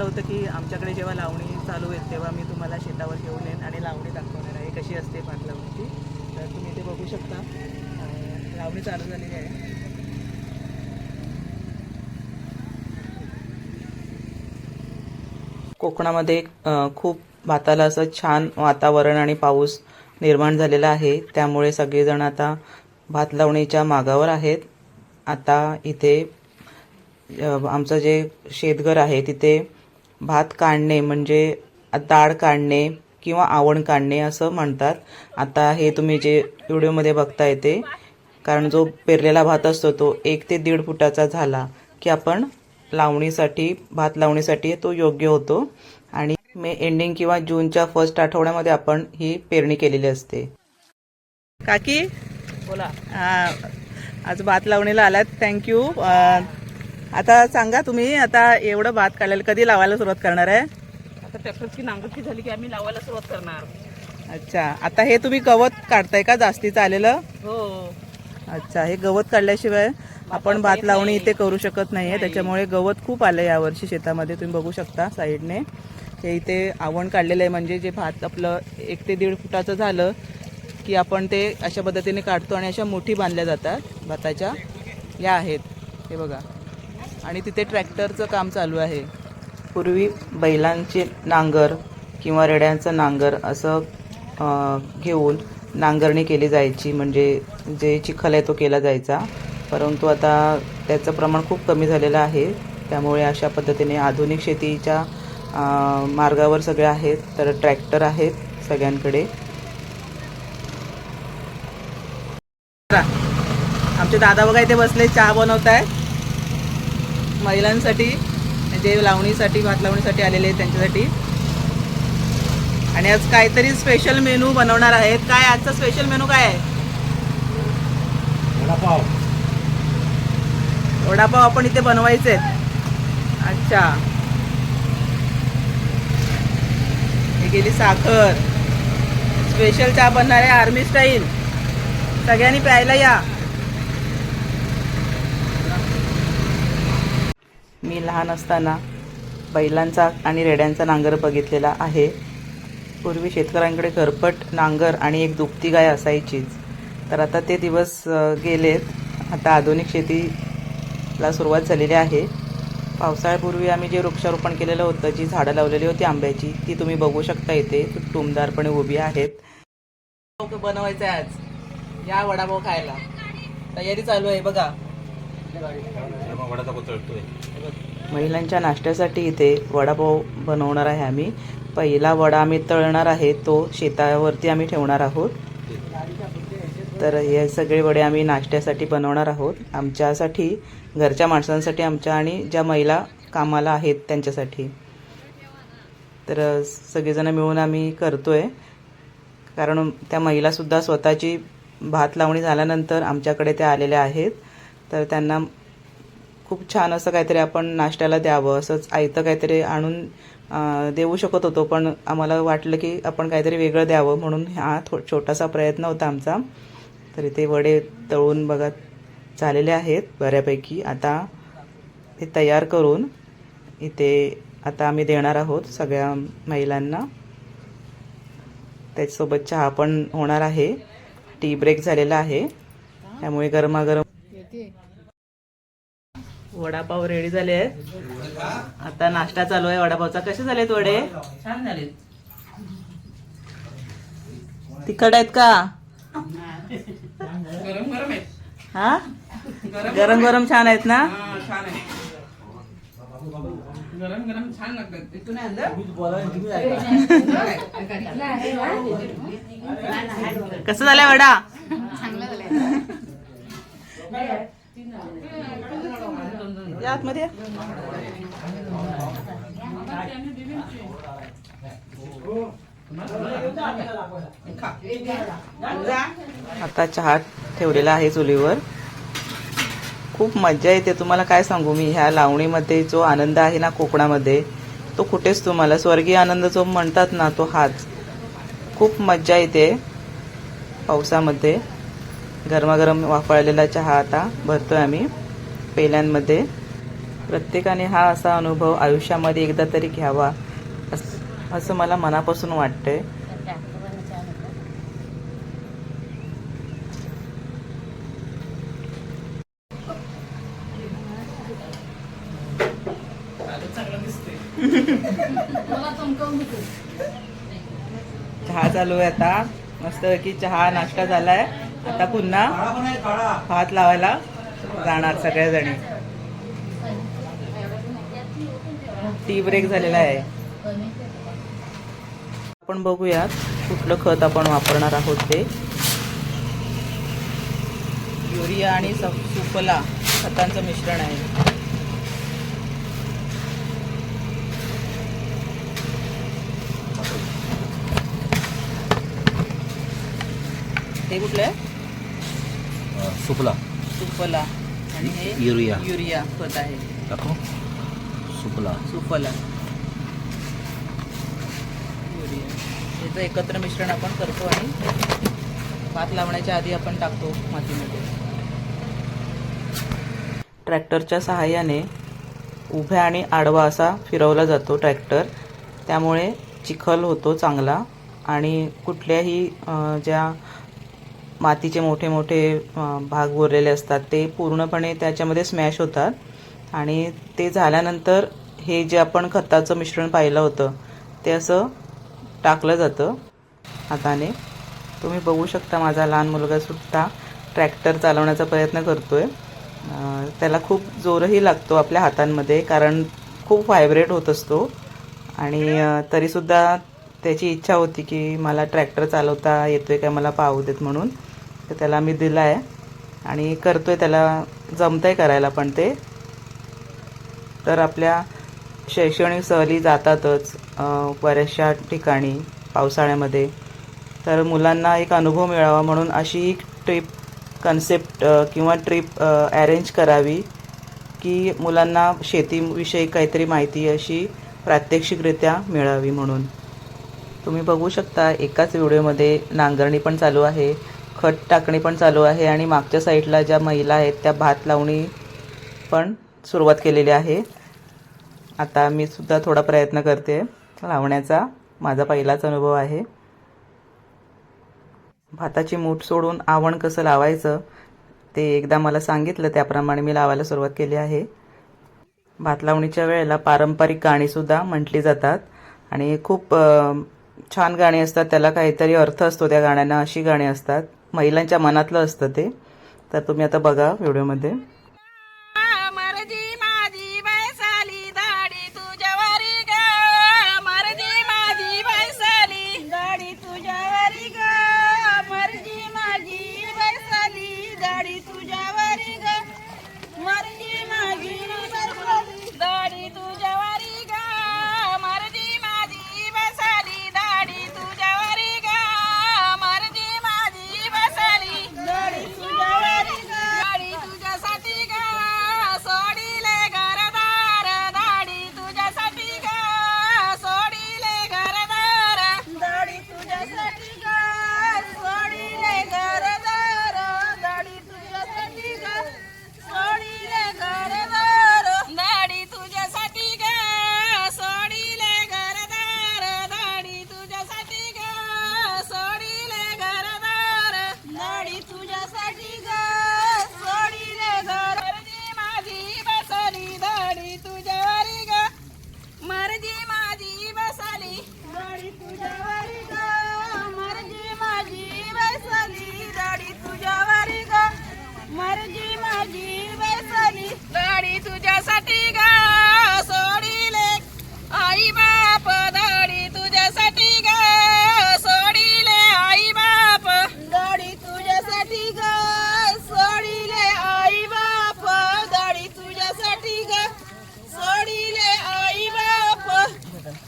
म्हटलं होतं की आमच्याकडे जेव्हा लावणी चालू होईल तेव्हा मी तुम्हाला शेतावर घेऊन येईन आणि लावणी दाखवणार आहे. कशी असते भात लावणीची? तर तुम्ही इथे बघू शकता. लावणी चालू झालेली आहे. कोकणामध्ये खूप भाताला असं छान वातावरण आणि पाऊस निर्माण झालेला आहे. त्यामुळे सगळेजण आता भात लावणीच्या मागावर आहेत. आता इथे आमचं जे शेतघर आहे तिथे भात काढणे म्हणजे दाढ काढणे किंवा आवण काढणे असं म्हणतात. आता हे तुम्ही जे व्हिडिओमध्ये बघता येते कारण जो पेरलेला भात असतो तो एक ते दीड फुटाचा झाला की आपण लावणीसाठी भात लावणीसाठी तो योग्य होतो. आणि मे एंडिंग किंवा जूनच्या फर्स्ट आठवड्यामध्ये आपण ही पेरणी केलेली असते. काकी? बोला. आज भात लावणीला आलात. थँक्यू आता सांगा तुम्ही आता एवढं भात काढलेलं कधी लावायला सुरुवात करणार आहे? आता ट्रॅक्टरची नांगरटी झाली की आम्ही लावायला सुरुवात करणार. अच्छा. आता हे तुम्ही गवत काढताय का जास्तीचं आलेलं? हो. अच्छा हे गवत काढल्याशिवाय आपण भात लावणी इथे करू शकत नाहीये. त्याच्यामुळे गवत खूप आलं यावर्षी शेतामध्ये. तुम्ही बघू शकता साईडने. हे इथे आवण काढलेलं आहे. म्हणजे जे भात आपलं एक ते दीड फुटाचं झालं की आपण ते अशा पद्धतीने काढतो आणि अशा मुठी बांधल्या जातात भाताच्या. या आहेत. हे बघा. आणि तिथे ट्रॅक्टरचं काम चालू आहे. पूर्वी बैलांचे नांगर किंवा रेड्यांचं नांगर असं घेऊन नांगरणी केली जायची. म्हणजे जे चिखल आहे तो केला जायचा. परंतु आता त्याचं प्रमाण खूप कमी झालेलं आहे. त्यामुळे अशा पद्धतीने आधुनिक शेतीच्या मार्गावर सगळे आहेत. तर ट्रॅक्टर आहेत सगळ्यांकडे. आमचे दादा बघा इथे बसले चहा बनवत आहेत महिलांसाठी जे लावणीसाठी भात लावणीसाठी आलेले आहेत त्यांच्यासाठी. आणि आज काहीतरी स्पेशल मेनू बनवणार आहेत काय आजचा स्पेशल मेनू काय आहे? वडापाव. वडापाव आपण इथे बनवायचे अच्छा. हे गेली साखर. स्पेशल चहा बनणार आहे आर्मी स्टाईल. सगळ्यांनी प्यायला या. मी लहान असताना बैलांचा आणि रेड्यांचा नांगर बघितलेला आहे. पूर्वी शेतकऱ्यांकडे घरपट नांगर आणि एक दुभती गाय असायचीच. तर आता ते दिवस गेलेत. आता आधुनिक शेतीला सुरुवात झालेली आहे. पावसाळ्यापूर्वी आम्ही जे वृक्षारोपण केलेलं होतं जी झाडं लावलेली होती आंब्याची ती तुम्ही बघू शकता इथे. टुमदारपणे उभी आहेत. बनवायचं आहे आज. या वडापाव खायला. तयारी चालू आहे बघा. तळतोय महिलांच्या नाश्त्यासाठी इथे वडापाव बनवणार आहे आम्ही. पहिला वडा आम्ही तळणार आहे तो शेतावरती आम्ही ठेवणार आहोत. तर हे सगळे वडे आम्ही नाश्त्यासाठी बनवणार आहोत. आमच्यासाठी घरच्या माणसांसाठी आमच्या आणि ज्या महिला कामाला आहेत त्यांच्यासाठी. तर सगळेजण मिळून आम्ही करतो आहे कारण त्या महिलासुद्धा स्वतःची भात लावणी झाल्यानंतर आमच्याकडे त्या आलेल्या आहेत. तर त्यांना खूप छान असं काहीतरी आपण नाश्त्याला द्यावं असंच आयतं काहीतरी आणून देऊ शकत होतो. पण आम्हाला वाटलं की आपण काहीतरी वेगळं द्यावं म्हणून हा थो छोटासा प्रयत्न होता आमचा. तर इथे वडे तळून बघा झालेले आहेत बऱ्यापैकी. आता ते तयार करून इथे आता आम्ही देणार आहोत सगळ्या महिलांना. त्याच्यासोबत चहा पण होणार आहे. टी ब्रेक झालेला आहे. त्यामुळे गरमागरम वडापाव रेडी झाले आहेत. आता नाश्ता चालू आहे. वडापावचा. कसे झालेत वडे? छान झाले तिखट आहेत का? गरम गरम आहे हा? गरम गरम छान आहेत ना? हा छान आहे गरम गरम छान लागतात. इथून आणलं कसं झालंय वडा? या आतमध्ये आता चहा ठेवलेला आहे चुलीवर. खूप मज्जा येते. तुम्हाला काय सांगू मी? ह्या लावणीमध्ये जो आनंद आहे ना कोकणामध्ये तो कुठेच तुम्हाला स्वर्गीय आनंद जो म्हणतात ना तो हाच. खूप मज्जा येते पावसामध्ये. गरमागरम वाफळलेला चहा आता भरतोय आम्ही. पेल्यांमध्ये. प्रत्येकाने हा असा अनुभव आयुष्यामध्ये एकदा तरी घ्यावा. असं मला मनापासून वाटतंय. चहा चालू आहे आता. मस्त की चहा नाश्ता झालाय. आता पुन्हा भात लावायला जाणार सगळ्याजणी. टी ब्रेक झालेला आहे. आपण बघूयात कुठलं खत आपण वापरणार आहोत ते. युरिया आणि स- सुफला खतांचं मिश्रण आहे. हे कुठलं आहे? सुपला सुफला. आणि हे युरिया. युरिया खत आहे. टाकू? सुपला सुफला. युरिया. याचं एकत्र मिश्रण आपण करतो आणि भात लावण्याच्या आधी आपण टाकतो मातीमध्ये. ट्रॅक्टरच्या सहाय्याने उभ्या आणि आडवा असा फिरवला जातो ट्रॅक्टर. त्यामुळे चिखल होतो चांगला आणि कुठल्याही ज्या मातीचे मोठे मोठे भाग उरलेले असतात. ते पूर्णपणे त्याच्यामध्ये स्मॅश होतात. आणि ते झाल्यानंतर हे जे आपण खताचं मिश्रण पाहिलं होतं ते असं टाकलं जातं हाताने. तुम्ही बघू शकता माझा लहान मुलगासुद्धा ट्रॅक्टर चालवण्याचा प्रयत्न करतो आहे त्याला खूप जोरही लागतो आपल्या हातांमध्ये कारण खूप व्हायब्रेट होत असतो. आणि तरीसुद्धा त्याची इच्छा होती की मला ट्रॅक्टर चालवता येतो आहे काय मला पाहू देत म्हणून. तर त्याला मी दिला आहे आणि करतो आहे त्याला जमतंय करायला पण ते. तर आपल्या शैक्षणिक सहली जातातच बऱ्याचशा ठिकाणी पावसाळ्यामध्ये. तर मुलांना एक अनुभव मिळावा म्हणून अशी एक ट्रिप कन्सेप्ट किंवा ट्रिप अरेंज करावी की मुलांना शेतीविषयी काहीतरी माहिती अशी प्रात्यक्षिकरित्या मिळावी म्हणून. तुम्ही बघू शकता एकाच व्हिडिओमध्ये नांगरणी पण चालू आहे. खत टाकणी पण चालू आहे आणि मागच्या साईडला ज्या महिला आहेत त्या भात लावणी पण सुरुवात केलेली आहे. आता मी सुद्धा थोडा प्रयत्न करते. लावण्याचा माझा पहिलाच अनुभव आहे. भाताची मूठ सोडून आवण कसं लावायचं ते एकदा मला सांगितलं त्याप्रमाणे मी लावायला सुरुवात केली आहे. भात लावणीच्या वेळेला पारंपरिक गाणीसुद्धा म्हटली जातात आणि खूप छान गाणी असतात. त्याला काहीतरी अर्थ असतो त्या गाण्यांना अशी गाणी असतात. महिलांच्या मनातलं असतं ते. तर तुम्ही आता बघा व्हिडिओमध्ये.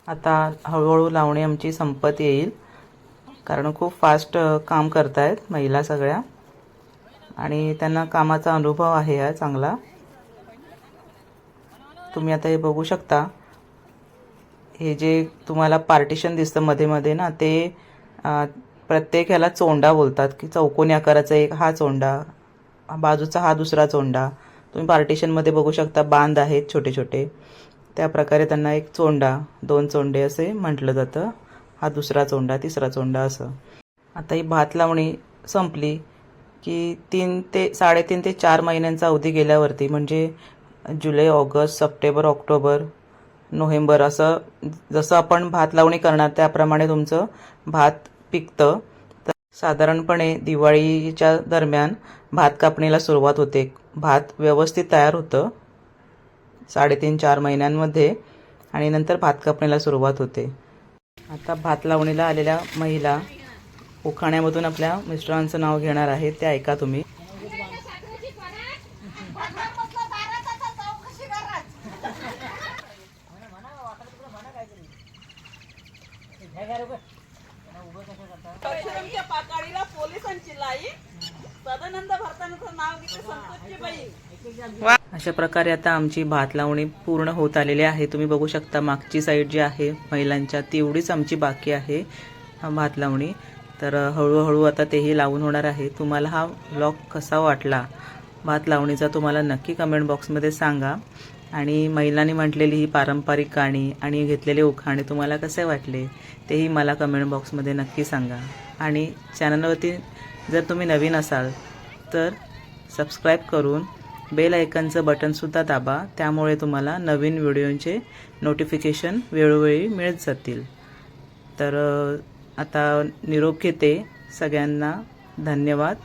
आता हळूहळू लावणी आमची संपत येईल. कारण खूप फास्ट काम करतायत महिला सगळ्या. आणि त्यांना कामाचा अनुभव आहे हा चांगला. तुम्ही आता हे बघू शकता. हे जे तुम्हाला पार्टिशन दिसतं मध्ये मध्ये ना ते प्रत्येक ह्याला चोंडा बोलतात. की चौकोनी आकाराचा एक हा चोंडा बाजूचा हा दुसरा चोंडा. तुम्ही पार्टिशनमध्ये बघू शकता बांध आहेत छोटे छोटे. त्या प्रकारे त्यांना एक चोंडा दोन चोंडे असे म्हटलं जातं. हा दुसरा चोंडा तिसरा चोंडा असं. आता ही भात लावणी संपली की तीन ते साडेतीन ते चार महिन्यांचा अवधी गेल्यावरती म्हणजे जुलै ऑगस्ट सप्टेंबर ऑक्टोबर नोव्हेंबर असं जसं आपण भात लावणी करणार त्याप्रमाणे तुमचं भात पिकतं. तर साधारणपणे दिवाळीच्या दरम्यान भात कापणीला सुरुवात होते. भात व्यवस्थित तयार होतं. साडेतीन चार महिन्यांमध्ये आणि नंतर भात कापणीला सुरुवात होते. आता भात लावणीला आलेल्या महिला उखाण्यामधून आपल्या मिस्टरांचं नाव घेणार आहे. ते ऐका तुम्ही. अशा प्रकारे आता आमची भात लावणी पूर्ण होत आलेली आहे. तुम्ही बघू शकता मागची साईड जी आहे महिलांच्या तेवढीच आमची बाकी आहे भात लावणी. तर हळूहळू आता तेही लावून होणार आहे. तुम्हाला हा व्लॉग कसा वाटला? भात लावणीचा तुम्हाला नक्की कमेंट बॉक्समध्ये सांगा. आणि महिलांनी म्हटलेली ही पारंपरिक गाणी आणि घेतलेले उखाणे तुम्हाला कसे वाटले तेही मला कमेंट बॉक्समध्ये नक्की सांगा. आणि चॅनलवरती जर तुम्ही नवीन असाल तर सबस्क्राईब करून बेल आयकनचं बटनसुद्धा दाबा त्यामुळे तुम्हाला नवीन व्हिडिओंचे नोटिफिकेशन वेळोवेळी मिळत जातील. तर आता निरोप घेते. सगळ्यांना धन्यवाद.